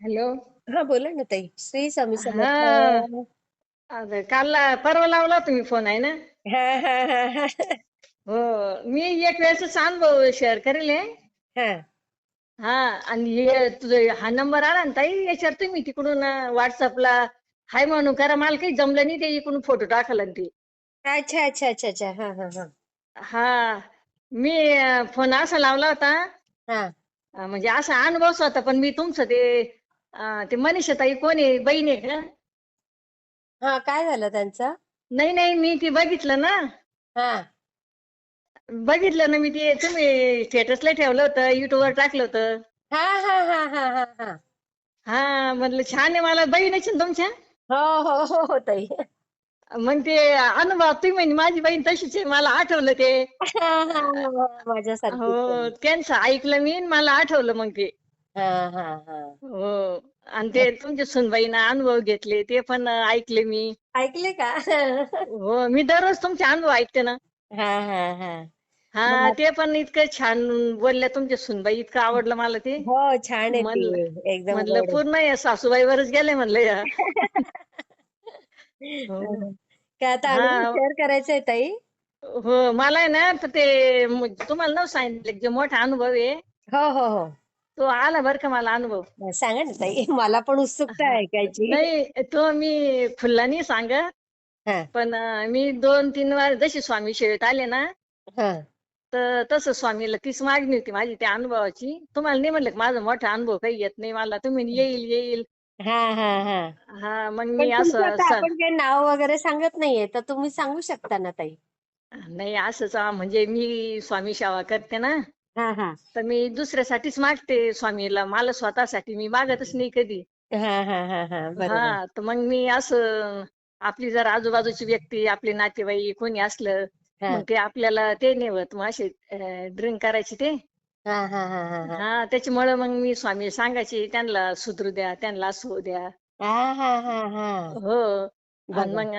Hello. हा बोला ना ताई. श्री स्वामी समर्थ. हा काल परवा लावला तुम्ही फोन आहे ना? हा हा हा हा. हो मी एक वेळेस अनुभव शेअर करेल आहे. हा. हा आणि हे तुझं हा नंबर आला ना ताई याच्यावर तुम्ही तिकडून व्हॉट्सअपला हाय म्हणून करा मला काही जमलं नाही ते इकडून फोटो टाकला आणि ते. अच्छा अच्छा अच्छा अच्छा. हा हा हा. हा मी फोन असा लावला होता. हा. अं, म्हणजे असा अनुभवच होता पण मी तुमचं ते अं, ते मनीषा ताई कोण आहे? बहीण आहे का? हा काय झालं त्यांचं? नाही नाही मी ती बघितलं ना. हा. बघितलं ना मी ते. तुम्ही स्टेटसला ठेवलं होतं युट्यूबवर टाकलं होतं. हा हा हा हा हा हा. हा म्हटलं छान आहे मला. बहीणच ना तुमच्या? हो हो हो हो ताई. मग ते अनुभव तुम्ही म्हणे माझी बहीण तशीच आहे. मला आठवलं ते. हा हा हा हो. त्यांचं ऐकलं मी आणि मला आठवलं मग ते. हा हा हा. हो. आणि ते तुमच्या सुनबाईनं अनुभव घेतले ते पण ऐकले मी. ऐकले का? हो मी दररोज तुमचे अनुभव ऐकते ना. हा हा हा. हा मग ते पण इतकं छान बोलल्या तुमच्या सुनबाई इतकं आवडलं मला ते. हो छान आहे ती. म्हणलं एकदम म्हणलं गोड पूर्ण या सासूबाईवरच गेले म्हणलं या. हो. काय आता हा. शेअर करायचा आहे ताई? हो मला आहे ना तर ते म- तुम्हाला नाव सांगितलं जे मोठा अनुभव आहे. हो हो हो. तो आला बरं का मला अनुभव. सांगा ना ताई. मला पण उत्सुकता. आहे ऐकायची. नाही तो मी खुल्ला नाही सांगत हा. पण अं, मी दोन तीन वार जशी स्वामी सेवेत आले ना हा. तर तसं स्वामीला तीच मागणी होती माझी त्या अनुभवाची. तुम्हाला नाही म्हणलं का माझा मोठा अनुभव काही येत नाही मला. तुम्ही येईल येईल. हा हा हा. हा मग पण मी तुमचं असं आता स- आपण काही नाव वगैरे सांगत नाहीये तर तुम्ही सांगू शकता ना ताई. नाही असंच आ, म्हणजे मी स्वामी सेवा करते ना. हा हा. तर मी दुसऱ्यासाठीच मागते स्वामीला. मला स्वतःसाठी मी मागतच नाही कधी. हा हा हा हा. बरोबर. हा तर मग मी असं आपली जर आजूबाजूची व्यक्ती आपले नातेवाईक कोणी असलं हा. मग ते आपल्याला ते नेवत मग असे ड्रिंक करायचे ते. हा हा हा हा हा. हा त्याच्यामुळे मग मी स्वामी सांगायचे त्यांना सुधरू द्या त्यांना असू द्या. हा हा हा हा. हो. आणि मग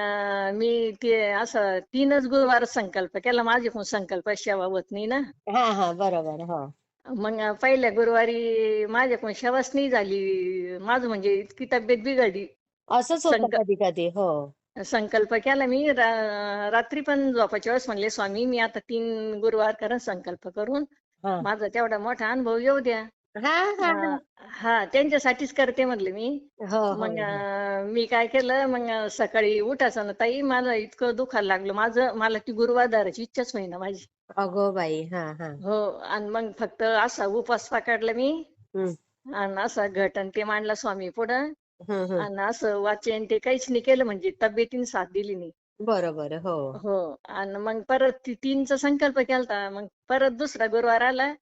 मी ते असं तीनच गुरुवार संकल्प केला. माझ्याकडून संकल्प सेवा होत नाही ना. हा हा बरोबर हो. मग पहिल्या गुरुवारी माझ्याकडून सेवाच नाही झाली. माझं म्हणजे इतकी तब्येत बिघडली. असंच होतं संक कधी कधी हो. संकल्प केला मी. रा- रात्री पण झोपाच्या वेळेस म्हणले स्वामी मी आता तीन गुरुवार करण संकल्प करून हा. माझा तेवढा मोठा अनुभव येऊ द्या. हा हा. हा हा, त्यांच्यासाठीच करते म्हणले मी. हो हो मग हो. अं, मी काय केलं मग अं, सकाळी उठायचं ना ताई मला इतकं दुखायला लागलं. माझं मला ती गुरुवार धरायची इच्छाच होईना माझी. अगो बाई हा हा. हो आणि मग फक्त असा उपास पकडला मी. हम्म. आणि असा घट आणि ते मांडला स्वामी पुढं. हम्म हम्म. आणि असं वाचन ते काहीच नाही केलं म्हणजे तब्येतीने साथ दिली नाही. बरोबर हो. हो आणि मग परत ती तीनचा संकल्प केलता. मग परत दुसरा गुरुवार आला.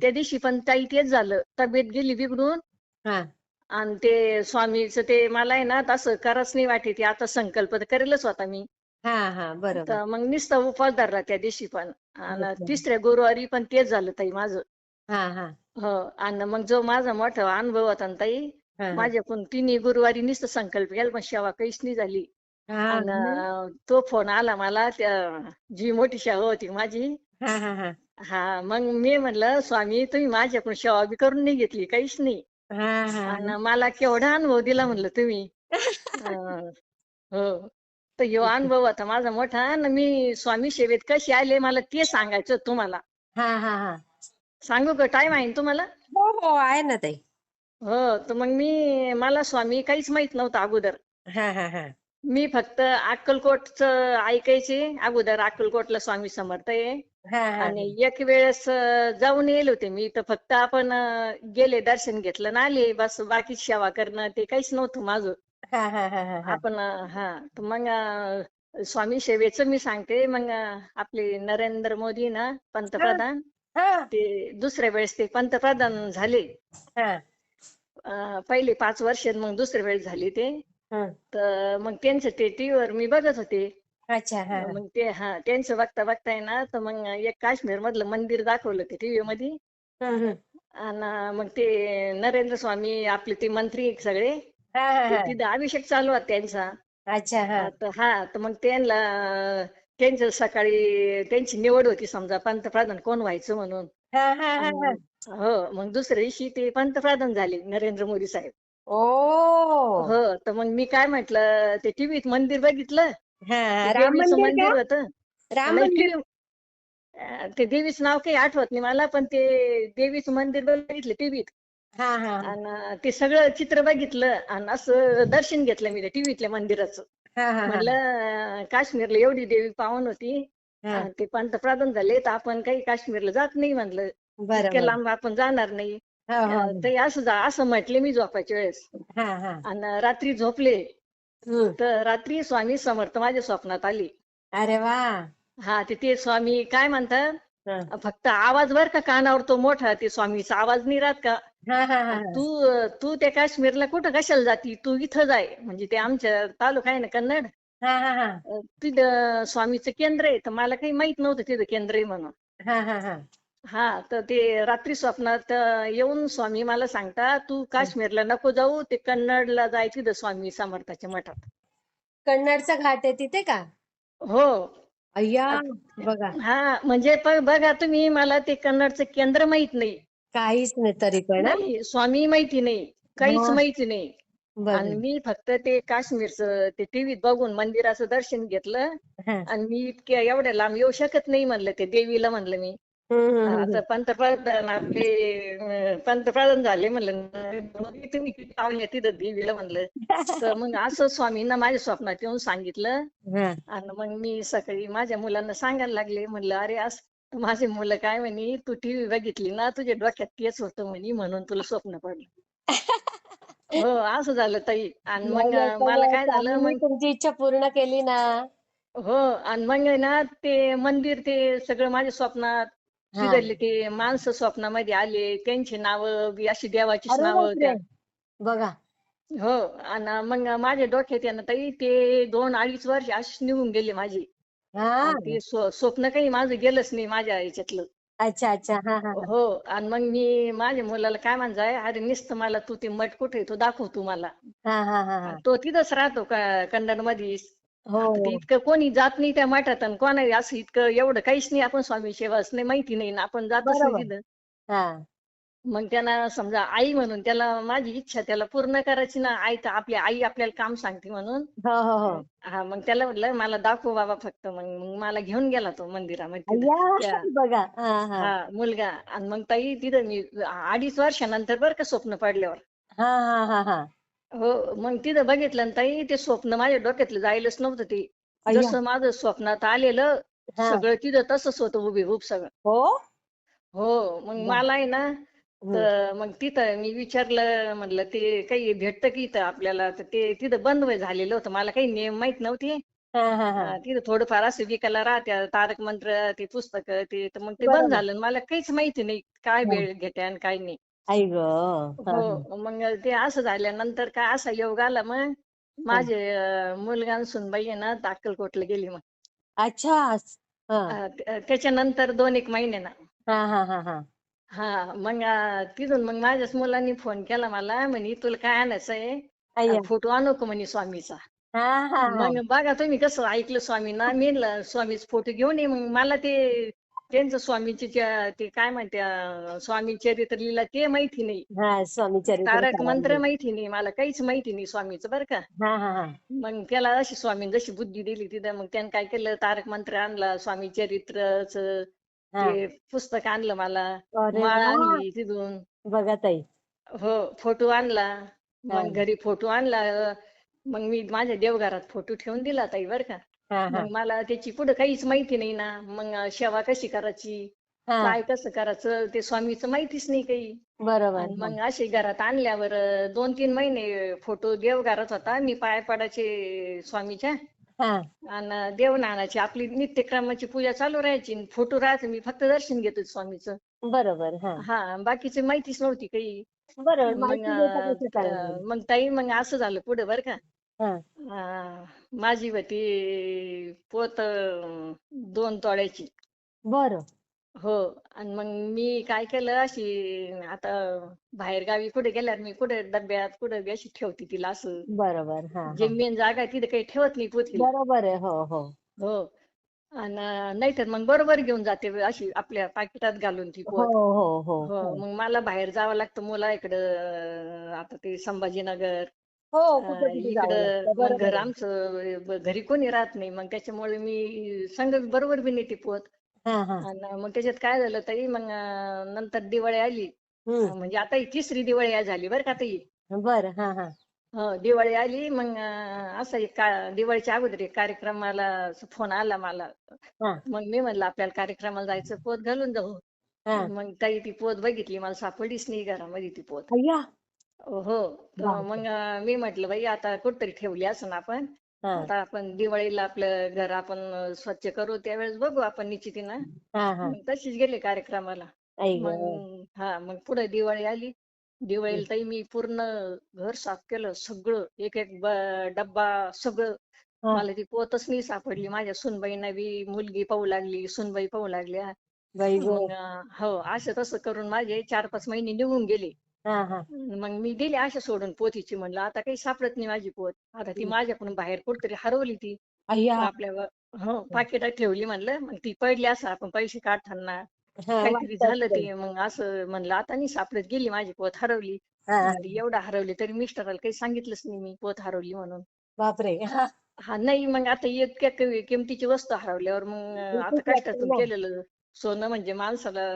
त्या दिवशी पण ताई तेच झालं. तब्येत गेली बिघडून. हा. आणि ते स्वामीचं ते मला आहे ना तसं कराच नाही वाटे ते आता संकल्प तर करेलच होता मी. हा हा बरोबर. तर मग नुसता उपवास धरला त्या दिवशी पण. आणि. तिसऱ्या गुरुवारी पण तेच झालं ताई माझं. हा हा. हो आणि मग जो माझा मोठा अनुभव होता ना ताई हा. हा. माझ्याकडून तिन्ही गुरुवारी नुसतं संकल्प केला पण सेवा काहीच नाही झाली. हा आणि तो फोन आला मला त्या जी मोठी सेवा होती माझी. हा हा हा. हा मग मी म्हणलं स्वामी तुम्ही माझ्याकडून सेवा बी करून नाही घेतली काहीच नाही. हा हा. आणि मला केवढा अनुभव दिला म्हणलं तुम्ही. अं, हो. तर ह्यो अनुभव होता माझा मोठा आणि मी स्वामी सेवेत कशी आले मला ते सांगायचं होतं तुम्हाला. हा हा हा. सांगू का? टाइम आहे ना तुम्हाला? हो हो आहे ना ताई. हो तर मग मी मला स्वामी काहीच माहीत नव्हतं अगोदर. हा हा हा. मी फक्त अक्कलकोटचं ऐकायचे अगोदर अक्कलकोटला स्वामी समर्थ आहे. आणि एक वेळेस जाऊन येईल होते मी. तर फक्त आपण गेले दर्शन घेतलं ना आले. बस बाकी सेवा करणं ते काहीच नव्हतं माझं. हा हा हा हा हा. आपण हा. मग स्वामी सेवेचं मी सांगते. मग आपले नरेंद्र मोदी ना पंतप्रधान हा ते दुसऱ्या वेळेस ते पंतप्रधान झाले. हा. पहिले पाच वर्ष मग दुसऱ्या वेळेस झाले ते. तर मग त्यांचं ते टीव्हीवर मी बघत होते. अच्छा हा. मग ते हा त्यांचं बघता बघता आहे ना तर मग एक काश्मीर मधलं मंदिर दाखवलं ते टीव्ही मध्ये. आणि मग ते नरेंद्र स्वामी आपले ते मंत्री सगळे हा हा ते हा. तिथं अभिषेक चालू होता त्यांचा. अच्छा हा. तर हा तर मग त्यांना त्यांचं सकाळी त्यांची निवड होती समजा पंतप्रधान कोण व्हायचं म्हणून. हा हा हा हा आणि- हो. मग दुसऱ्या दिवशी ते पंतप्रधान झाले नरेंद्र मोदी साहेब. ओ! हो तर मग मी काय म्हटलं ते टीव्हीत मंदिर बघितलं हा राम देवीचं मंदिर मंदिर का होतं. राम मंदिर अं, ते देवीचं नाव काही आठवत नाही मला पण ते देवीचं मंदिर बघितलं टीव्हीत. हा हा. आणि ते सगळं चित्र बघितलं आणि असं दर्शन घेतलं मी त्या टीव्हीतल्या मंदिराचं. हा हा हा. अं, काश्मीरला एवढी देवी पावन होती. हा. ते पंतप्रधान झाले तर आपण काही काश्मीरला जात नाही म्हणलं. इतक्या लांब आपण जाणार नाही. हो हो अं, ते असं जा- असं म्हटले मी झोपायच्या वेळेस. हा हा. आणि रात्री झोपले. तर रात्री स्वामी समर्थ माझ्या स्वप्नात आली. अरे वा. हा ते ते स्वामी काय म्हणतात? फक्त आवाज बर का कानावर तो मोठा ते स्वामीचा आवाज नाही राहत का? हा हा हा. तू तू त्या काश्मीरला कुठं कशाला जाती? तू इथं जाय. म्हणजे ते आमच्या तालुका आहे ना कन्नड? हा हा हा. तिथं स्वामीचं केंद्र आहे. तर मला काही माहीत नव्हतं तिथं केंद्र आहे म्हणून. हा तर ते रात्री स्वप्नात येऊन स्वामी मला सांगता तू काश्मीरला नको जाऊ ते कन्नडला जाय तिथं स्वामी समर्थाच्या मठात कन्नडचा घाट आहे तिथे का हो अय्या बघा हा म्हणजे बघा तुम्ही मला ते कन्नडचं केंद्र माहीत नाही काहीच नाही तरी पण हा? नाही स्वामी माहिती नाही काहीच? माहिती नाही आणि मी फक्त ते काश्मीरचं ते टीव्हीत बघून मंदिराचं दर्शन घेतलं हा. आणि मी इतक्या एवढ्या लांब येऊ शकत नाही म्हणलं ते देवीला म्हणलं मी. आता पंतप्रधान आपले पंतप्रधान झाले म्हणलं तुम्ही किती पावले तिथं देवीला म्हणलं. तर मग असं स्वामींना माझ्या स्वप्नात येऊन सांगितलं. आणि मग मी सकाळी माझ्या मुलांना सांगायला लागले म्हणलं अरे असं माझी मुलं काय म्हणे तू टीव्ही बघितली ना तुझ्या डोक्यात तेच होतं म्हणे म्हणून तुला स्वप्न पडलं. हो असं झालं ताई. आणि मग मला काय झालं मग तुमची इच्छा पूर्ण केली ना. हो आणि मग ना ते मंदिर ते सगळं माझ्या स्वप्नात. तिथले ते माणसं स्वप्नामध्ये आले त्यांची नावं बी अशी देवाचीच अरे नावं बापरे. त्या बघा. हो आणि मग माझ्या डोक्यात आहे ना ताई ते दोन अडीच वर्ष अशीच निघून गेले माझी. हा. ते स्व- स्वप्न काही माझं गेलंच नाही माझ्या याच्यातलं. अच्छा अच्छा. हा हा हा. हो आणि मग मी माझ्या मुलाला काय म्हणजाय अरे नुसतं मला तू ते मठ कुठे आहे? तो दाखव तू मला हा हा हा. हा तो तिथंच राहतो का कन्नडमध्ये हो. ते इतकं कोणी जात नाही त्या मठात आणि कोणा असं इतकं एवढं काहीच नाही आपण स्वामी सेवा नाही माहिती नाही ना आपण जातच बरोबर. नाही तिथं. हा. मग त्यांना समजा आई म्हणून त्याला माझी इच्छा त्याला पूर्ण करायची ना आई तर आपली आई आपल्याला काम सांगते म्हणून. हो हो हो. हा मग त्याला म्हटलं मला दाखव बाबा फक्त. मग मग मला घेऊन गेला तो मंदिरामध्ये. तिथं. अय्या त्या- बघा. हा हा. हा मुलगा. आणि मग ताई तिथं मी अडीच वर्षानंतर बरं का स्वप्न पडल्यावर. हा हा हा हा. हो मग तिथं बघितलं ना ताई ते स्वप्न माझ्या डोक्यातलं जायलाच नव्हतं ते अय्या. जसं माझं स्वप्नात आलेलं हा. सगळं तिथं तसंच होतं उभी उभ सगळं हो हो मग वा. मला आहे ना. तर मग तिथं मी विचारलं म्हणलं ते काही भेटतं की इथं आपल्याला तर ते तिथं बंद वय झालेलं होतं मला काही नियम माहीत नव्हते हा हा हा हा, तिथं थोडंफार असं विकायला राहत्या तारक मंत्र ते पुस्तक ते तर मग ते बरोबर. बंद झालं आणि मला काहीच माहिती नाही काय हा. वेळ घेते आणि काय नाही आई ग हा, मग ते असं झाल्यानंतर काय असा योग आला मग? माझे अं, मुलगा आणि सुनबाई आहे ना तर अक्कलकोटला गेली मग. अच्छा हा. त्या- त्याच्यानंतर दोन एक महिन्यानं हा हा हा हा. हा मग अं, तिथून मग माझ्याच मुलांनी फोन केला मला म्हणे तुला काय आणायचं आहे? अय्या फोटो आणू का म्हणे स्वामीचा? हा हा हा. मग बघा तुम्ही कसं ऐकलं स्वामींना मी म्हणलं, स्वामीच फोटो घेऊन ये मग मला ते त्यांचं स्वामीचे ज्या- ते काय म्हणते अं, स्वामी चरित्र लिहिला ते माहिती नाही. हा स्वामी तारक मंत्र. माहिती नाही मला काहीच माहिती नाही स्वामीचं बरं का. हा हा हा. मग त्याला अशी स्वामीने जशी बुद्धी दिली तिथं मग त्यानं काय केलं तारक मंत्र आणला स्वामी चरित्रच हा. ते पुस्तक आणलं मला. अरे माळ वा. आणली तिथून. बघा ताई. हो फोटो आणला. हा. मग घरी फोटो आणला. मग मी माझ्या देवघरात फोटो ठेवून दिला ताई बरं का. मग मला त्याची पुढे काहीच माहिती नाही ना. मग सेवा कशी करायची? काय कसं करायचं? ते स्वामीचं माहितीच नाही काही. बरोबर. मग असे घरात आणल्यावर दोन तीन महिने फोटो देवघरात होता. मी पाय पडायचे स्वामीच्या. आणि देवनानाची आपली नित्यक्रमाची पूजा चालू राहायची. आणि फोटो राहायचे मी फक्त दर्शन घेत स्वामीचं. बरोबर हा. बाकीची माहितीच नव्हती काही. बरोबर मग ताई मग असं झालं पुढे बरं का. हा. माझी होती पोत अं, दोन तोळ्याची. बरं. हो आणि मग मी काय केलं अशी आता बाहेर गावी कुठे गेल्यावर मी कुठे डब्यात कुठे बी अशी ठेवते तिला असं बरोबर हा जे हा. मेन जागा आहे तिथे काही ठेवत नाही पोथीला बरोबर आहे हो हो. हो आणि नाहीतर मग बरोबर घेऊन जाते अशी आपल्या पाकिटात घालून ती हो पोत. हो हो हो हो. मग मला बाहेर जावं लागतं मुला इकडं आता ते संभाजीनगर. हो कुठे कुठे जावं इकडं लागतं. मग बरोबर. घर आहे आमचं ब- घरी कोणी राहत नाही. मग त्याच्यामुळे मी संग बरोबर बी नेते पोत हा हा. आणि मग त्याच्यात काय झालं ताई मग अं, नंतर दिवाळी आली. हम्म. म्हणजे आता ही तिसरी दिवाळी आज झाली बरं का ताई. बरं हा हा. हो दिवाळी आली. मग अं, असं एक का दिवाळीच्या अगोदर एक कार्यक्रमाला फोन आला मला. हा. मग मी म्हणलं आपल्याला कार्यक्रमाला जायचं पोत घालून जाऊ. हा. मग ताई ती पोत बघितली. मला सापडलीच नाही घरामध्ये ती पोत. अय्या! हो. मग मी म्हटलं बाई आता कुठतरी ठेवली असं आपण. आता आपण दिवाळीला आपलं घर आपण स्वच्छ करू त्यावेळेस बघू आपण निश्चितीनं. हा हा. तशीच गेले कार्यक्रमाला. मग हा मग पुढे दिवाळी आली. दिवाळीला ताई मी पूर्ण घर साफ केलं सगळं एक एक डब्बा सगळं. मला ती पोतच नाही सापडली. माझ्या सुनबाईंना बी मुलगी पाहू लागली सुनबाई पाहू लागल्या. हो असं तसं करून माझे चार पाच महिने निघून गेले. मग मी दिली अशा सोडून पोतीची म्हणलं आता काही सापडत नाही माझी पोत आता ती माझ्याकडून बाहेर कुठतरी हरवली ती. आपल्या हो पाकिटात ठेवली म्हणलं. मग ती पडली असं आपण पैसे काढताना. काहीतरी झालं ते. मग असं म्हणलं आता नाही सापडत. गेली माझी पोत हरवली. एवढा हरवली तरी मिस्टराला काही सांगितलंच नाही मी पोत हरवली म्हणून. बापरे. हा. नाही मग आता इतक्या किमतीची वस्तू हरवल्यावर मग आता कष्टातून केलेलं सोनं म्हणजे माणसाला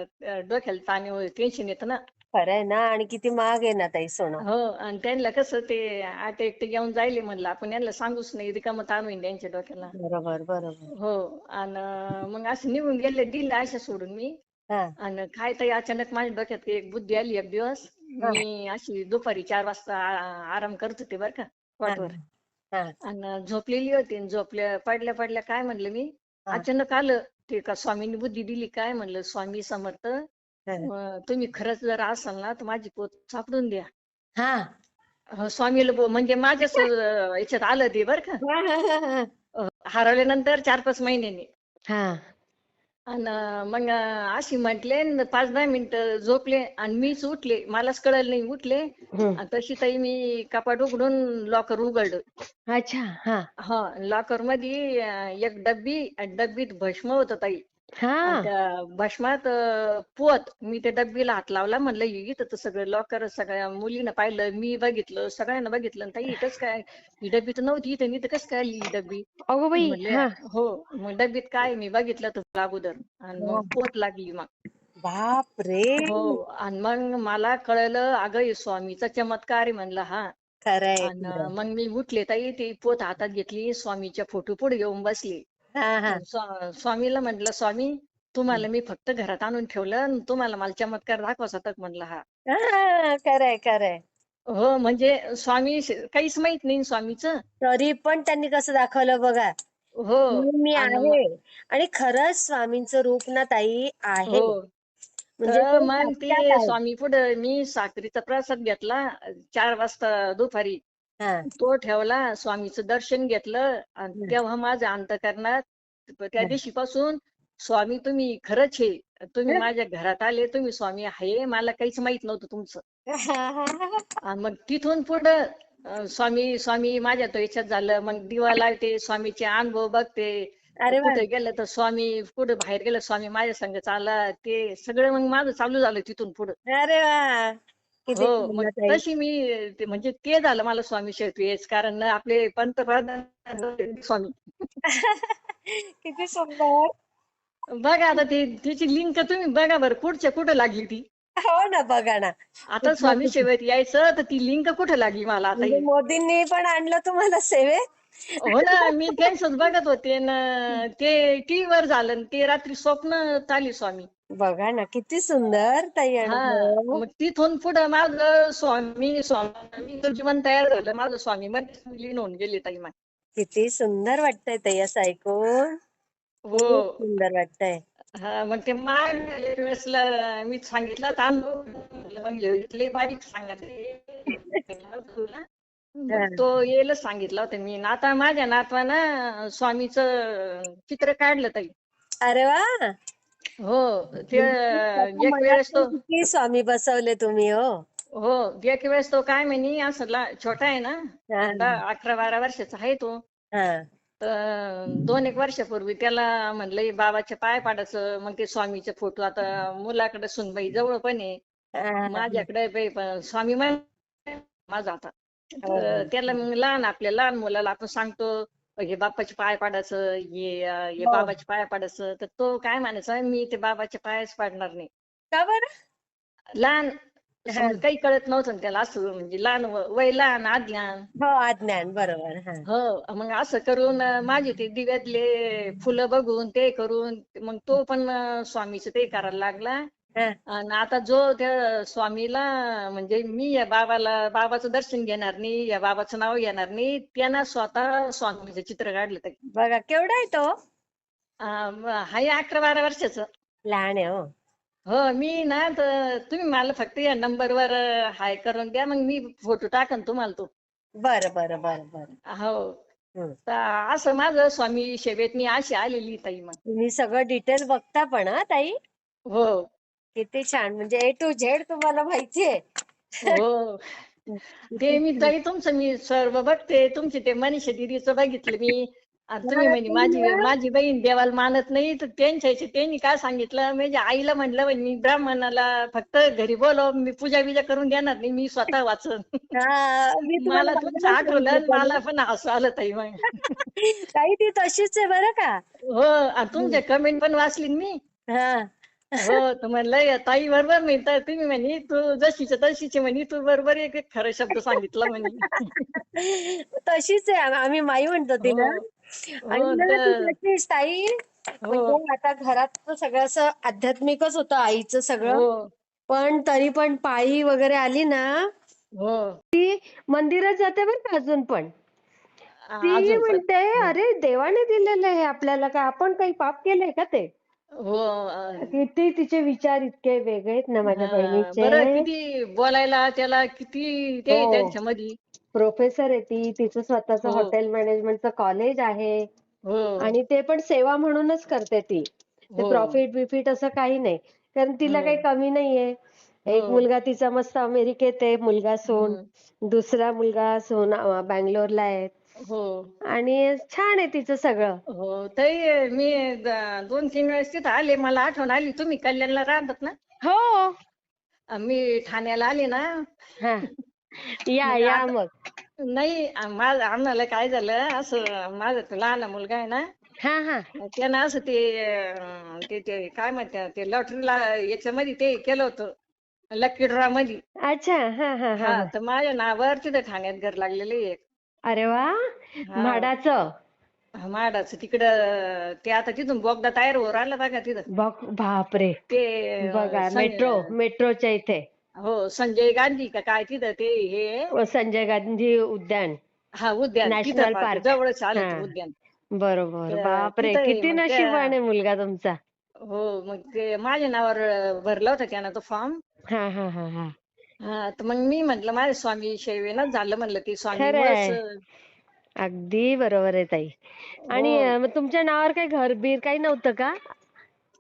डोक्याला ताण टेन्शन येतं ना. खरंय ना? आणि किती महाग आहे ना ताई सोनं? हो आणि त्यांना कसं ते आट एकटे घेऊन जायले म्हणलं आपण यांना सांगूच नाही रिकामं ताण होईन त्यांच्या डोक्याला. बरोबर बरोबर. हो आणि मग असं निघून गेले दिलं अशा सोडून मी. हा. आणि काय ताई अचानक माझ्या डोक्यात एक बुद्धी आली एक दिवस. हा. मी अशी दुपारी चार वाजता आ- आराम करत होते बरं का हा कॉटवर हा. आणि झोपलेली होती आणि झोपल्या पडल्या पडल्या काय म्हणलं मी? हा. अचानक आलं ते का स्वामींनी बुद्धी दिली काय म्हणलं स्वामी समर्थ. तुम्ही खरंच जर असाल ना तर माझी पोत सापडून द्या. हा. स्वामीला बो- म्हणजे माझ्याच अं, याच्यात आलं ते बरं का? हा हा हा हरवल्यानंतर चार पाच महिन्यांनी. हा. आणि मग अशी म्हटले न पाच दहा मिनिटं झोपले आणि मीच उठले. मलाच कळलं नाही उठले. हम्म. आणि तशी ताई मी कपाट उघडून लॉकर उघडलं. अच्छा हा. हा लॉकरमध्ये अं, एक डब्बी आणि डब्बीत भस्म होतं ताई. हा. त्या भस्मात अं, पोत मी त्या डब्बीला हात लावला म्हणलं "हे इथं तर सगळं लॉकर सगळ्या मुलीनं पाहिलं मी बघितलं सगळ्यांना बघितलं ताई इथंच काय? ही डब्बी तर नव्हती इथं आणि इथं कसं काय आली ही डब्बी? अगो बाई म्हणले हा. हो मग डब्बीत काय मी बघितलं तर अगोदर आणि हा. मग पोत लागली मग. बाप रे हो आणि मग मला कळलं अगं हे स्वामीचा चमत्कार आहे म्हणलं हा. खरंय आणि मग मी उठले ताई ती पोत हातात घेतली स्वामीच्या फोटो पुढे घेऊन बसली. हा हा. स्वा- स्वामीला म्हटलं स्वामी तुम्हाला मी फक्त घरात आणून ठेवलं आणि तुम्हाला मला चमत्कार दाखवायचा होता म्हणलं हा. हा खरंय खरंय. हो म्हणजे स्वामी काहीच माहीत नाही स्वामीचं. तरी पण त्यांनी कसं दाखवलं बघा. हो मी मी आणि मग आहे आणि खरंच स्वामींचं रूप ना ताई आहे. हो. म्हणजे तर ते मग साक्षात ते आहे स्वामी पुढे मी साखरेचा प्रसाद घेतला चार वाजता दुपारी. तो ठेवला स्वामीचं दर्शन घेतलं आणि. तेव्हा माझ्या अंतकरणात त्या हा. दिवशीपासून स्वामी तुम्ही खरंच आहे तुम्ही माझ्या घरात आले तुम्ही स्वामी आहे मला काहीच माहीत नव्हतं तुमचं. मग तिथून पुढं स्वामी स्वामी माझ्या तो याच्यात झालं. मग दिवा लावते स्वामीचे अनुभव बघते. कुठे गेलं तर स्वामी कुठे बाहेर गेलं स्वामी माझ्या संग चाला ते सगळं मग माझं चालू झालं तिथून पुढं. अरे वा. हो मग तशी मी ते म्हणजे ते झालं मला स्वामी शेवटी कारण आपले पंतप्रधान स्वामी. किती सुंदर. बघा आता ते त्याची लिंक तुम्ही बघा बरं कुठच्या कुठं लागली ती. हो ना बघा ना. आता कुठल्या स्वामी कुठे सेवेत यायचं तर ती लिंक कुठं लागली मला आता म्हणजे ही? मोदींनी पण आणलं तुम्हाला सेवेत हो ना मी त्यांचंच बघत होते ना ते टीव्ही वर झालं ते रात्री स्वप्न आली स्वामी. बघा ना किती सुंदर ताई हा अनुभव मग तिथून पुढं माझं स्वामी स्वामी जीवन तयार झालं. माझं स्वामी मध्ये लीन होऊन गेली ताई माझी किती सुंदर वाटतंय ताई असं ऐकून. हो. खूप सुंदर वाटतंय. हा मग ते माग वेळेसला मी सांगितलं म्हणलं म्हणजे इथले बारीक सांगितले हा. तो येईलच सांगितलं होतं मी. आणि आता माझ्या नातवानं स्वामीचं चित्र काढलं ताई. अरे वा! हो ते एक वेळेस तो किती स्वामी बसवले तुम्ही हो. हो एक वेळेस तो काय म्हणे असं ला- छोटा आहे ना दहा- अकरा बारा वर्षाचा आहे तो. हा. दोन एक वर्षापूर्वी त्याला म्हणलं बाबाच्या पाय पाडायचं. मग ते स्वामीचे फोटो आता मुलाकडे सुनबाई जवळ पण आहे. माझ्याकडे स्वामी मा- माझा आता. त्याला मग लहान आपल्या लहान मुलाला आपण सांगतो हे बाप्पाचे पाय पाडायचं हे अं, हे हो. बाबाचे पाय पाडायचं तर तो काय म्हणायचा मी ते बाबाचे पायच पाडणार नाही का बरं लहान हा. काही कळत नव्हतं ना त्याला असं म्हणजे लहान व- वय लहान अज्ञान हो अज्ञान बरोबर हा हो मग असं करून अं, माझे ते दिव्यातले फुलं बघून ते करून मग तो पण अं, स्वामीचं ते करायला लागला. आणि आता जो त्या स्वामीला म्हणजे मी या बाबाला बाबाचं दर्शन घेणार नाही या बाबाचं नाव घेणार नाही त्यानं स्वतः स्वामीचं चित्र काढलं ते बघा केवढा आहे तो? हाय अकरा बारा वर्षाचं. लहान आहे हो. हो मी ना तर तुम्ही मला फक्त या नंबरवर हाय करून द्या मग मी फोटो टाकन तुम्हाला तो. बरं बरं बरं बरं. हो. तर असं माझं स्वामी सेवेत मी अशी आलेली ताई मग. तुम्ही सगळं डिटेल बघता पण हा ताई? हो. किती छान. म्हणजे ए टू झेड तुम्हाला माहितीये. हो. ते मी तरी तुमचं मी सर्व बघते. तुमचे ते मनीषा दिदीचं बघितलं मी. आणि तुम्ही म्हणे माझी माझी बहीण देवाला मानत नाही. तर त्यांच्या ह्याचे त्यांनी काय सांगितलं? म्हणजे आईला म्हणलं म्हणे मी ब्राह्मणाला फक्त घरी बोलव. मी पूजा बिजा करून देणार नाही. मी स्वतः वाचन. हा, मी तुम्हाला मला तुमचं आठवलं आणि मला पण हसू आलं ताई मग. ताई ती तशीच आहे बरं का. हो आणि तुमच्या कमेंट पण वाचली ना मी. हा. हो तर म्हणलं या ताई बरोबर नाही तर तुम्ही म्हणे तू जशीच्या तशीच म्हणे तू बरोबर एक एक खरा शब्द सांगितला म्हणे. तशीच आहे आम- आम्ही माई म्हणतो तिला. आणि हो ती तर तशीच ताई हो. म्हणजे आता घरात तर सगळं असं आध्यात्मिकच होतं आईचं सगळं. हो. पण तरी पण पायी वगैरे आली ना हो. मंदिरात जाते बरं का अजून पण. ती अजून पण. म्हणते अरे देवाने दिलेलं आहे आपल्याला काय आपण काही पाप केलंय का ते? हो अं, किती तिचे विचार इतके वेगळे आहेत ना माझ्या हा, बरं बहिणीचे किती बोलायला त्याला किती ते हो. त्यांच्यामध्ये. प्रोफेसर आहे ती तिचं स्वतःचं हो. हॉटेल मॅनेजमेंटचं कॉलेज आहे. हो. आणि ते पण सेवा म्हणूनच करते ती. ते हो. प्रॉफिट बिफिट असं काही नाही. कारण तिला हो. काही कमी नाहीये. एक हो. मुलगा तिचा मस्त अमेरिकेत आहे मुलगा सून. दुसरा मुलगा सून अं, बँगलोरला आहे. हो. आणि छान आहे तिचं सगळं. हो ताई मी द- दोन तीन वेळेस तिथं आले. मला आठवण आली. तुम्ही कल्याणला राहतात ना? हो. अं, मी ठाण्याला आले ना. हा. या मग या आता- मग. नाही माझं आम्हाला काय झालं असं माझा तो लहान मुलगा आहे ना. हा हा. त्यानं असं ते अं, ते ते काय म्हणतात ते लॉटरीला याच्यामध्ये ते केलं होतं लकी ड्रॉ मध्ये अच्छा हा हा हा हा. तर माझ्या नावावर तिथं ठाण्यात घर लागलेलं आहे एक. अरे वा हा. म्हाडाचं. हा, माडाचं तिकडं ते आता तिथून बोगदा तयार होऊ राहिला बघा तिथं. बघ बापरे. ते बघा मेट्रो मेट्रोच्या इथे. हो संजय गांधी का काय तिथं ते हे? संजय गांधी उद्यान. हा उद्यान. National तिथं Park. पार- जवळच आलं हा. ते उद्यान. बरोबर. तर बापरे तिथं आहे किती मग त्या- नशिबाने मुलगा तुमचा. हो मग ते माझ्या नावावर अं, भरला होता त्यानं तो फॉर्म हा हा हा हा. हा तर मग मी म्हंटल माझ्या स्वामी सेवेनच झालं म्हणलं ते स्वामी खरंय. अगदी बरोबर आहे ताई. आणि हो. अं, मग तुमच्या नावावर काही घरबीर काही नव्हतं का?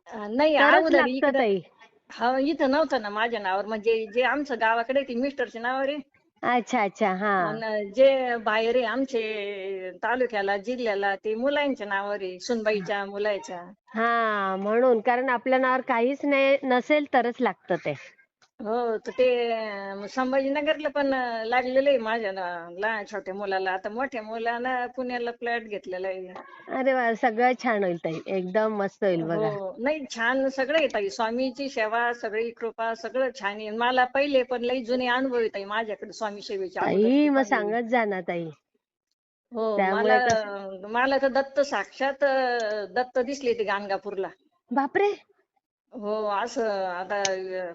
नाही तरच अगोदर लागतं इकडं ताई. हा इथं नव्हतं ना माझ्या नावावर. म्हणजे जे आमचं गावाकडे ते मिस्टरच्या नावावर आहे. अच्छा अच्छा हा. जे बाहेर आहे आमचे तालुक्याला जिल्ह्याला ते मुलांच्या नावावर आहे सुनबाईच्या मुलाच्या. हा म्हणून. कारण आपल्या नावावर काहीच नाही नसेल तरच लागतं ते. हो तर ते अं, संभाजीनगरला पण अं, लागलेलं आहे माझ्या ना- लहान छोट्या मुलाला. आता मोठ्या मुलानं पुण्याला फ्लॅट घेतलेला आहे. अरे वा सगळं छान होईल ताई. एकदम मस्त होईल बघा. हो नाही छान सगळं आहे ताई. स्वामीची सेवा सगळी कृपा सगळं छान आहे. मला पहिले पण लई जुने अनुभव आहे ताई माझ्याकडे स्वामी सेवेचे ताई मग. सांगत जा ना ताई. हो त्यामुळे मला मला तर दत्त साक्षात अं, दत्त दिसले ते गाणगापूरला. बापरे! हो असं आता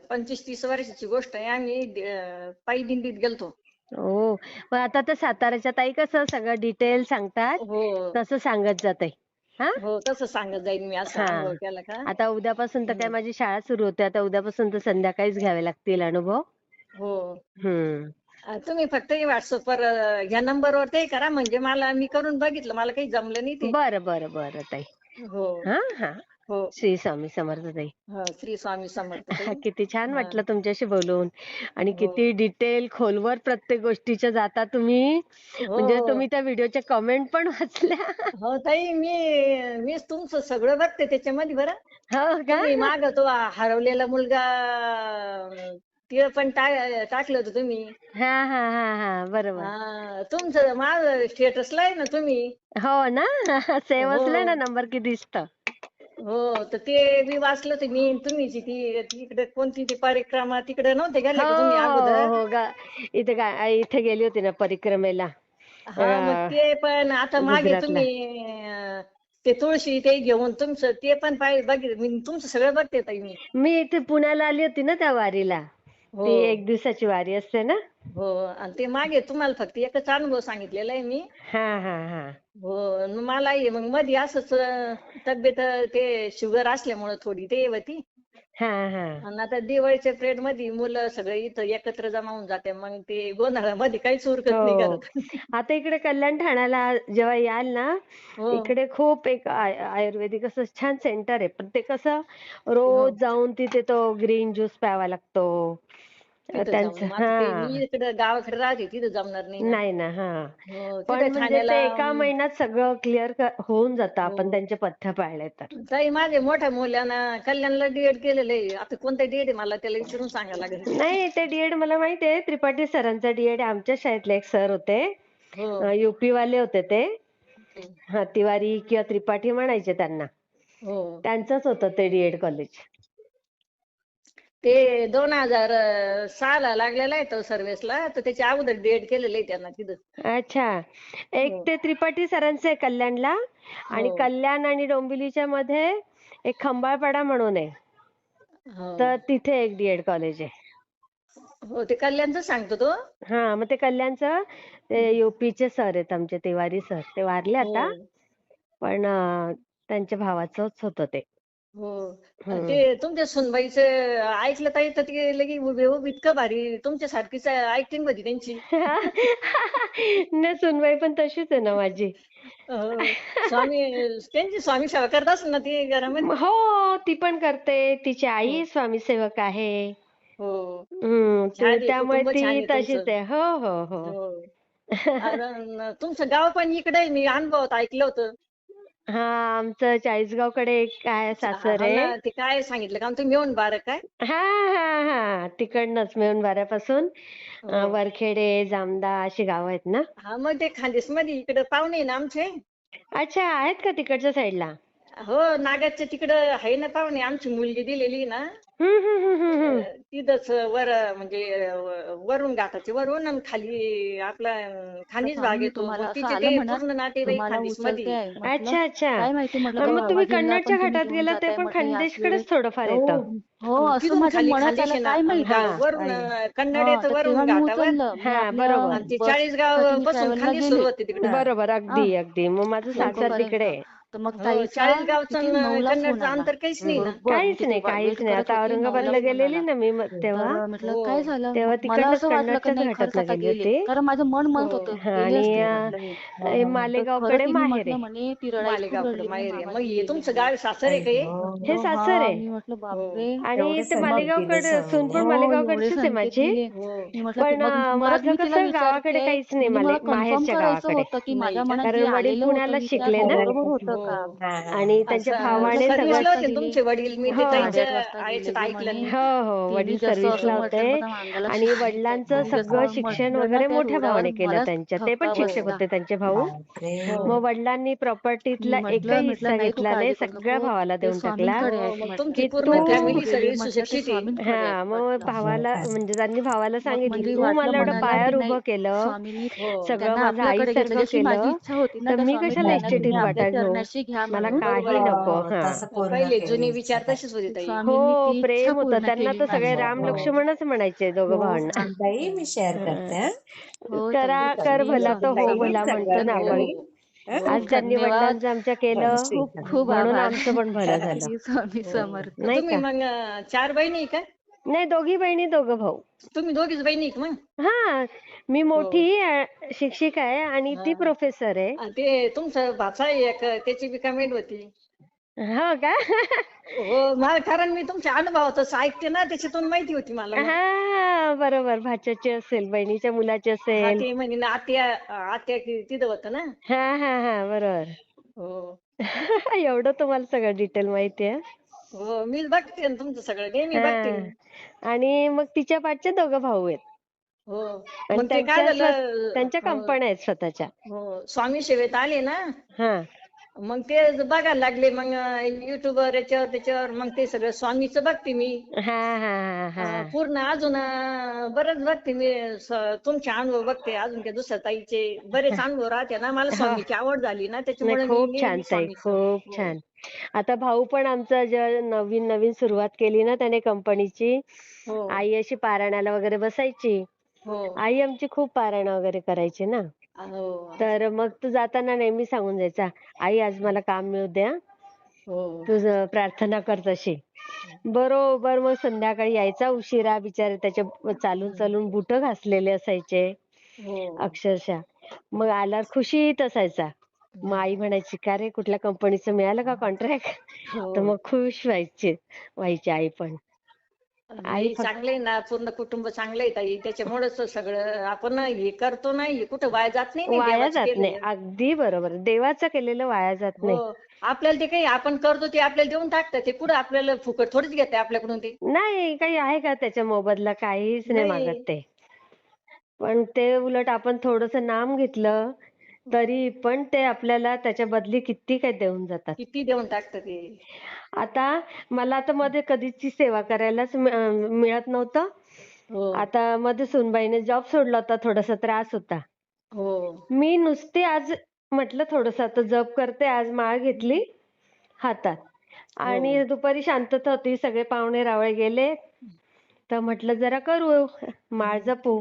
पंचवीस तीस वर्षाची गोष्ट आहे. आम्ही अं, पायी दिंडीत गेलतो. हो मग आता तर साताऱ्याच्या ताई कसं सगळं डिटेल सांगतात. हो. तसं सांगत जा ताई हा? हो तसं सांगत जाईन मी. असं हा. अनुभव केला का? आता उद्यापासून तर काय हम्म. माझी शाळा सुरू होते. आता उद्यापासून तर संध्याकाळीच घ्यावे लागतील अनुभव. हो. हम्म. अं, तुम्ही फक्त व्हॉट्सअपवर ह्या नंबरवर ते करा. म्हणजे मला मी करून बघितलं. मला काही जमलं नाही ते. बरं बरं बरं ताई. हो. हा हा. हो. श्री स्वामी समर्थ ताई. हो, श्री स्वामी समर्थ ताई. किती छान हा. वाटलं तुमच्याशी बोलून. आणि हो. किती डिटेल खोलवर प्रत्येक गोष्टीच्या जाता तुम्ही. म्हणजे हो. तुम्ही त्या व्हिडिओच्या कमेंट पण वाचल्या. हो ताई मी मीच तुमचं सगळं बघते त्याच्यामध्ये बरं. हो का? तुम्ही माग तो हरवलेला मुलगा अं, ते पण टा- टाकलं होतं तुम्ही. हा हा हा हा बरोबर. हा, तुमचं माझं स्टेटसला आहे ना तुम्ही. हो ना? सेव्ह हो. असलं ना नंबर की दिसतं? हो तर ते मी वाचलं ते मी. तुम्हीची ती तिकडे कोणती ती परिक्रमा तिकडे नव्हते गेले का तुम्ही हो अगोदर हो गा इथे गा इथे गेली होती ना परिक्रमेला. हा मग ते पण आता मागे गुजरातला. तुम्ही अं, ते तुळशी ते घेऊन तुमचं ते पण पाहिजे बघितलं मी तुमचं सगळं बघते ताई मी. मी इथे पुण्याला आली होती ना त्या वारीला. हो. ती एक दिवसाची वारी असते ना? हो आणि ते मागे तुम्हाला फक्त एकच अनुभव सांगितलेला आहे मी. हा हा हा. हो मग मला मध्ये असंच अं, तब्येत अं, ते शुगर असल्यामुळं थोडी ते होती. हा हा. आणि आता दिवाळीच्या पिरियडमध्ये मुलं सगळे इथं एकत्र जमा होऊन जाते मग ते गोंधळामध्ये काहीच उरकत नाही हो. करत आता इकडे कल्याण ठाण्याला जेव्हा याल ना हो. इकडे खूप एक आय- आयुर्वेदिक असं छान सेंटर आहे. पण ते कसं रोज जाऊन तिथे तो ग्रीन ज्यूस प्यावा लागतो. तिथं त्यांचं जाऊन. मग आता ते हा. मी इकडे गावाकडे राहते तिथं जमणार नाही ना. नाही ना हा. हो, पण तिथं म्हणजे ठाण्याला ते एका महिन्यात सगळं क्लिअर होऊन जातं आपण हो. त्यांचे पथ्य पाळले तर. ताई माझे मोठ्या मुलांना कल्याणला डीएड केलेलं आहे. आता कोणतं डीएड आहे मला त्याला विचारून सांगायला लागेल. नाही ते डीएड मला माहिती आहे. त्रिपाठी सरांचा डीएड आमच्या शाळेतले एक सर होते. हो. युपी वाले होते ते. हा तिवारी किंवा त्रिपाठी म्हणायचे त्यांना. हो. त्यांचंच होतं ते डीएड कॉलेज ते दोन हजार सहाला लागलेला आहे तो सर्व्हिसला तर त्याच्या अगोदर डीएड केलेलं आहे त्यांना तिथं. अच्छा. एक हो. ते त्रिपाठी सरांचं आहे कल्याणला. आणि हो. कल्याण आणि डोंबिवलीच्या मध्ये एक खंबाळपाडा म्हणून आहे. हो. तर तिथे एक डीएड कॉलेज आहे. हो ते कल्याणचं सांगतो तो. हा मग ते कल्याणचं ते युपीचे सर आहेत आमचे तिवारी सर. ते वारले आता. हो. पण अं, त्यांच्या भावाचंच होतं ते. हो. ते तुमच्या सुनबाईचं ऐकलं ताई तर ते लगे उभे उभे इतकं भारी तुमच्यासारखीच ऍक्टिंग होती त्यांची. न सुनबाई पण तशीच आहे ना माझी. हो. स्वामी त्यांची स्वामी सेवा करत असेल ना ती घरामध्ये? हो ती पण करते. तिची हो. आई स्वामी सेवक आहे. हो. छान आहे, त्यामुळे कुटुंब छान ती आहे तशीच तुमचं. आहे. हो हो हो. हो. तुमचं गाव पण इकडे आहे. मी अनुभवात ऐकलं होतं. हा आमचं चाळीसगावकडे एक आहे सासर हा आहे. ना, ते काय सांगितलं का? तुम्ही बारक काय? हा हा हा तिकडनंच मिळून अं, हो. वरखेडे जामदा अशी गावं आहेत ना. हा मग ते खानदेशमध्ये इकडे पाहुणे आहे ना आमचे? अच्छा आहेत का तिकडच्या साईडला? हो नागाच्या तिकडं आहे ना पाहुणे. आमची मुलगी दिलेली ना. हम्म हम्म हम्म हम्म हम्म. तिथंच वर म्हणजे अं, वरून घाटाचे वरून आणि खाली आपला अं, खानीच भाग येतो तुम्हाला मग असं तिचे आलं ते म्हणत, पूर्ण नातेवाईक तुम्हाला खानदेशमध्ये उचलते आहे म्हटलं अच्छा अच्छा काय माहिती म्हटलं मग तुम्ही कन्नडच्या पण तुम्ही घाटात घेऊन गेला ते जाताय पण म्हटलं खानदेशकडेच. थोडंफार हो येतं हो असं तिथून माझ्या खाली मनात आलं काय माहिती हा. वरून? अं, कन्नड हा, येतं तर वरून तेव्हा मी घाटावर उचललं मी हा, आपल्या बरोबर. आणि ते बस चाळीसगावसाठी मी पासून travel ला खानदेश गेले. सुरू होते तिकडं बरोबर अगदी अगदी मग माझं सासर तिथपर्यंत. तिकडे आहे. तर मग हो कन्नडचं अंतर काहीच नाही ना काहीच नाही काहीच नाही आता औरंगाबादला गेलेली. ना मी तेव्हा तर म्हटलं हो. काय झालं तेव्हा तिकडनंच कन्नडच्याच गेली होती. कारण माझं मन म्हणत हो. होतं हा, आणि हे. हे मालेगावकडे तिने माहेर आहे म्हणे ती रडायची खूप मालेगावकडे रडली माहेर म्हणे आहे मग बाबाजी हे तुमचं. गाव सासर आहे का हे? हे हो, सासर हा, आहे मी म्हटलं बापरे आणि ते मालेगावकड दिले सून पण स्वामीने. हो, मालेगावकडचीच आहे माझी दिले. हो. मी म्हटलं पण माझं कसं गावाकडे काहीच नाही म्हणजे मला माहेरच्या गावाकडे कारण वडील पुण्याला शिकले ना. हो. आणि त्यांच्या भावाने सर्व्हिसला सगळं होते दिली. ना तुमचे वडील मी ते हो. ऐकलं. हो हो वडील सर्व्हिसला होते आणि. वडिलांचं सगळं शिक्षण वगैरे मोठ्या भावाने केलं त्यांच्या ते पण शिक्षक. होते त्यांचे भाऊ. मग वडिलांनी प्रॉपर्टीतला एकही हिस्सा घेतला नाही सगळ्या भावाला ते देऊन टाकला हो, मग हा मग. भावाला म्हणजे त्यांनी भावाला सांगितलं म्हणजे तू मला एवढं पायावर उभं केलं सगळं माझं आईसारखं केलं इच्छा होती ना तर मी कशाला इस्टेटीत तुम्ही वाटा आपल्या घेऊ चरणाशी घ्या मला काही आहे. नको हो, हा तसं पूर्ण पहिले केली जुने इच्छा विचार. तसेच होते ताई स्वामींनी हो इच्छा प्रेम होतं पूर्ण त्यांना केली तर सगळे माझी. राम हो. लक्ष्मणच म्हणायचे दोघं हो, भावांना ताई मी शेअर हा. करते हा. हो करा ताई. कर भला तर हो ताई भला. म्हणतो ना हो, आपण हो. हा? आज त्यांनी धन्यवाद. वडिलांचं आमच्या केलं खूप. खूप म्हणून आभार आमचं पण भलं झालं श्री स्वामी समर्थ नाही तुम्ही का मग अं, चार बहिणी आहे का नाही दोघी बहिणी दोघं भाऊ. तुम्ही दोघीच बहिणी मग? हा मी मोठी अ, शिक्षिका आहे आणि ती हा. प्रोफेसर आहे. आणि ते तुमचं भाचा आहे एक त्याची बी कमेंट होती. हो का? हो मला कारण मी तुमच्या अनुभवातच ऐकते ना त्याच्यातून माहिती होती मला मग. हा बरोबर भाच्याची असेल बहिणीच्या मुलाची हा, असेल ते म्हणे ना आत्या आत्या की तिथं होतं ना. हा हा हा बरोबर. हो. एवढं तुम्हाला सगळं डिटेल माहिती आहे. हो मी बघते ना तुमचं सगळं. नेहमी बघते मी. हा. आणि मग तिच्या पाठचे दोघं भाऊ आहेत. हो. आणि मग ते काय त्यांच्या झालं? त्यांच्या हो, कंपन्या आहेत स्वतःच्या. हो स्वामी सेवेत आले ना? हा. मग ते बघायला लागले मग युट्यूबवर याच्यावर त्याच्यावर मग ते सगळं स्वामीचं बघते मी. हा हा हा हा. पूर्ण अजून अं, बरंच बघते मी. स- तुमचे अनुभव बघते अजून त्या दुसऱ्या ताईचे. बरेच अनुभव राहते ना मला स्वामीची आवड झाली ना त्याच्यामुळे नाही मी खूप नेहमी छान ताई स्वामीचं- खूप हो. छान. आता भाऊ पण आमचा जे नवीन नवीन सुरुवात केली ना त्याने कंपनीची. हो. आई अशी पारायणाला वगैरे बसायची. हो. आई आमची खूप पारायण वगैरे करायची ना. हो. तर मग तू जाताना नेहमी सांगून जायचा आई आज मला काम मिळू द्या हो. तुझं प्रार्थना कर तशी. बरोबर मग संध्याकाळी यायचा उशिरा बिचारे त्याचे चालून चालून बुट घासलेले असायचे हो. अक्षरशः. मग आल्यावर खुशीत असायचा. मग आई म्हणायची का रे कुठल्या कंपनीचं मिळालं का कॉन्ट्रॅक्ट हो. तर मग खुश व्हायची व्हायची आई पण. आई चांगले ना पूर्ण कुटुंब चांगलं आहे ताई. त्याच्यामुळेच सगळं आपण हे करतो ना हे कुठं वाया जात नाही ना वाया देवाचं जात नाही. अगदी बरोबर. देवाचं केलेलं वाया जात नाही. हो आपल्याला ते काही आपण करतो ते आपल्याला देऊन टाकतात. ते पुढे आपल्याला फुकट थोडीच घेते आपल्याकडून ते. नाही काही आहे का त्याच्या मोबदला? काहीच नाही नाही. मागत ते. पण ते उलट आपण थोडस नाम घेतलं तरी पण ते आपल्याला त्याच्या बदली किती काय देऊन जातात. किती देऊन टाकतात ते. आता मला आता मध्ये कधीची सेवा करायलाच मिळत नव्हतं. हो. आता मध्ये सुनबाईने जॉब सोडला होता थोडासा त्रास होता. हो. मी नुसती आज म्हटलं थोडस आता जप करते आज माळ घेतली हातात. आणि दुपारी शांतता होती सगळे पाहुणे रावळे गेले. तर म्हटलं जरा करू माळ जपू.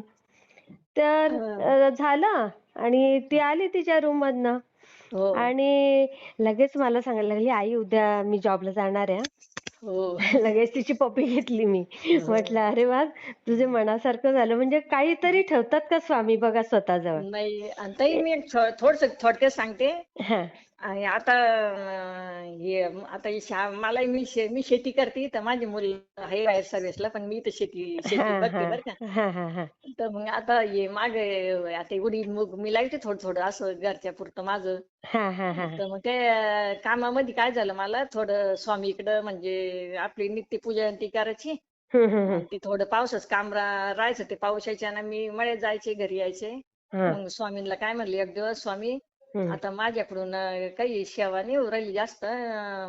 तर झालं. आणि ती आली तिच्या रूम मधनं. हो. आणि लगेच मला सांगायला लागली आई उद्या मी जॉबला जाणार आहे हं." हो. लगेच तिची पप्पी घेतली मी. म्हटलं अरे वा तुझे मनासारखं झालं. म्हणजे काहीतरी ठेवतात का स्वामी बघा स्वतःजवळ? नाही आणि ताई मी थोडस थोडक्यात सांगते. हा. आणि आता अं, हे आता हे शा- मला मी शे- मी शेती करते तर माझी मुलं आहे बाहेर सर्व्हिसला पण मी तर शेती शेती बघते हा. बरं का. हा हा हा. तर मग आता हे मागे आता उडीद मूग मी लावते थोडं थोडं असं घरच्या पुरतं माझं. हा हा हा. तर मग ते अं, कामामध्ये काय झालं मला थोडं स्वामीकडं म्हणजे आपली नित्यपूजा आणि ती करायची. हम्म, हम्म, हम्म. आणि ते थोडं पावसाचं काम रा- राहायचं ते पावसाच्या ना मी मळ्यात जायचे घरी यायचे. हा, मग स्वामींना काय म्हणले एक दिवस स्वामी. आता माझ्याकडून काही सेवा नाही राहिली जास्त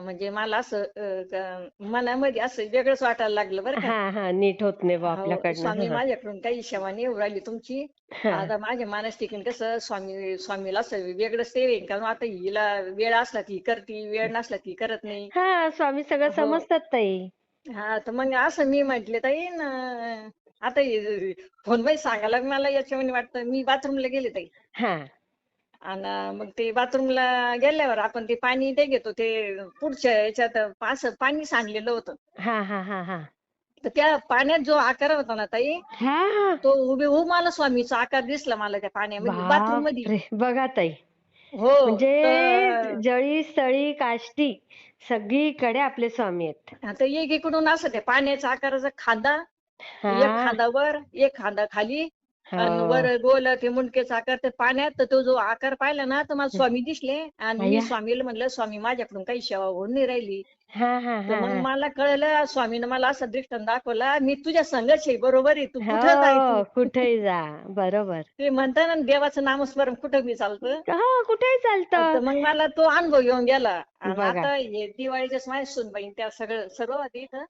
म्हणजे मला असं मनामध्ये असं वेगळंच वाटायला लागलं बरं का. हा हा नीट होत नाही आपल्याकडनं स्वामी माझ्याकडून काही सेवा नाही राहिली तुमची. आता माझ्या मानस ठिकाणी कसं स्वामी स्वामीला असं वेगळंच ते. कारण आता हिला वेळ असला ती करती वेळ नसला ती करत नाही. हा स्वामी सगळं. समजतात ताई. हा तर मग असं मी म्हटले ताई न आता फोनमध्ये सांगायला मला याच्यामध्ये वाटतं मी बाथरूमला गेले ताई. आणि मग ते बाथरूमला गेल्यावर आपण ते पाणी ते घेतो ते पुढच्या याच्यात असं पाणी सांडलेलं होतं. हा हा हा हा. तर त्या पाण्यात जो आकार होता ना ताई हा हा. तो उभे उभा मला स्वामीचा आकार दिसला मला त्या पाण्यामध्ये बाथरूममध्ये बापरे बघा ताई. हो म्हणजे तर- जळी स्थळी काष्टी सगळीकडे आपले स्वामी आहेत. आता एक इकडून असं त्या पाण्याचा आकाराचा खांदा एक हा. खांदा वर एक खांदा खाली आणि हो. वर गोल ते मुंडकेचा आकार ते पाण्यात तर तो जो आकार पाहिला ना तर मला स्वामी दिसले. आणि मी. स्वामीला म्हणलं स्वामी माझ्याकडून काही सेवा होऊन नाही राहिली. हा हा तर मग. मला कळलं स्वामीनं मला असं दृष्टांत दाखवला मी तुझ्या संघच आहे बरोबर आहे तू कुठं हो जाय कुठेही जा बरोबर. ते म्हणता ना देवाचं नामस्मरण कुठं बी चालतं. हा कुठेही चालतं. मग मला तो अनुभव येऊन गेला. आणि. आता हे दिवाळीच्याच माझ्या सूनबाई त्या सगळं सर्व होते इथं.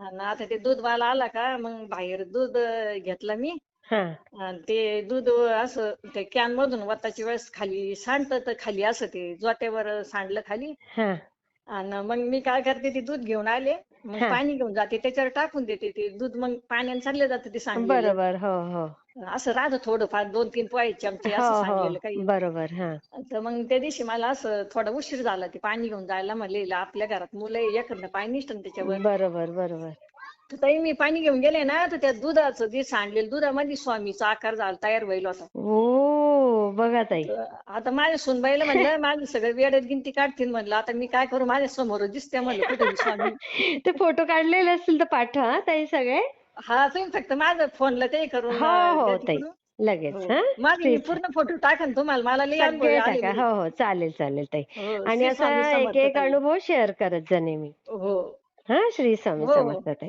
आणि आता ते दूध वाला आला का मग बाहेर दूध घेतलं मी. हा. आणि ते दूध असं ते कॅन मधून वताची वेळेस खाली सांडतं तर खाली असं ते जोत्यावर सांडलं खाली. हा. आणि मग मी काय करते ते दूध घेऊन आले. मग हा. पाणी घेऊन जाते त्याच्यावर टाकून देते ते दूध. मग पाण्याने चालले जातं ते सांडलेलं. बरोबर हो हो. असं राहतं थोडंफार दोन तीन पोहे चमचे असं हो सांडलेलं हो काही. बरोबर हा. तर मग त्या दिवशी मला असं थोडा उशीर झाला ते पाणी घेऊन जायला म्हणले आपल्या घरात मुलं आहे, पाणी निसतं त्याच्यावर. बरोबर बरोबर. तर ताई मी पाणी घेऊन गेले ना तर त्या दुधाचं जे सांडलेलं दुधामध्ये स्वामीचा आकार झाला तयार व्हायला होता. ओ बघा ताई. आता माझ्या सुनबाईला म्हणलं माझी सगळं वेळेत गिनती काढतील म्हणलं. आता मी काय करू माझ्यासमोर दिसते म्हणलं कुठे स्वामी. ते फोटो काढलेले असतील तर पाठवा हा ताई सगळे. हा तुम्ही फक्त माझ्या फोनला ते करून हो अं, हो ताई. लगेच हो. हा. माझे मी पूर्ण फोटो टाकन तुम्हाला मला लई अनुभव सगळे आलेले. टाका. हो हो चालेल चालेल ताई. हो, आणि श्री असा स्वामी एक समर्थ एक ताई. अनुभव शेअर करत जा नेहमी हो. हा श्री स्वामी हो. समर्थ ताई.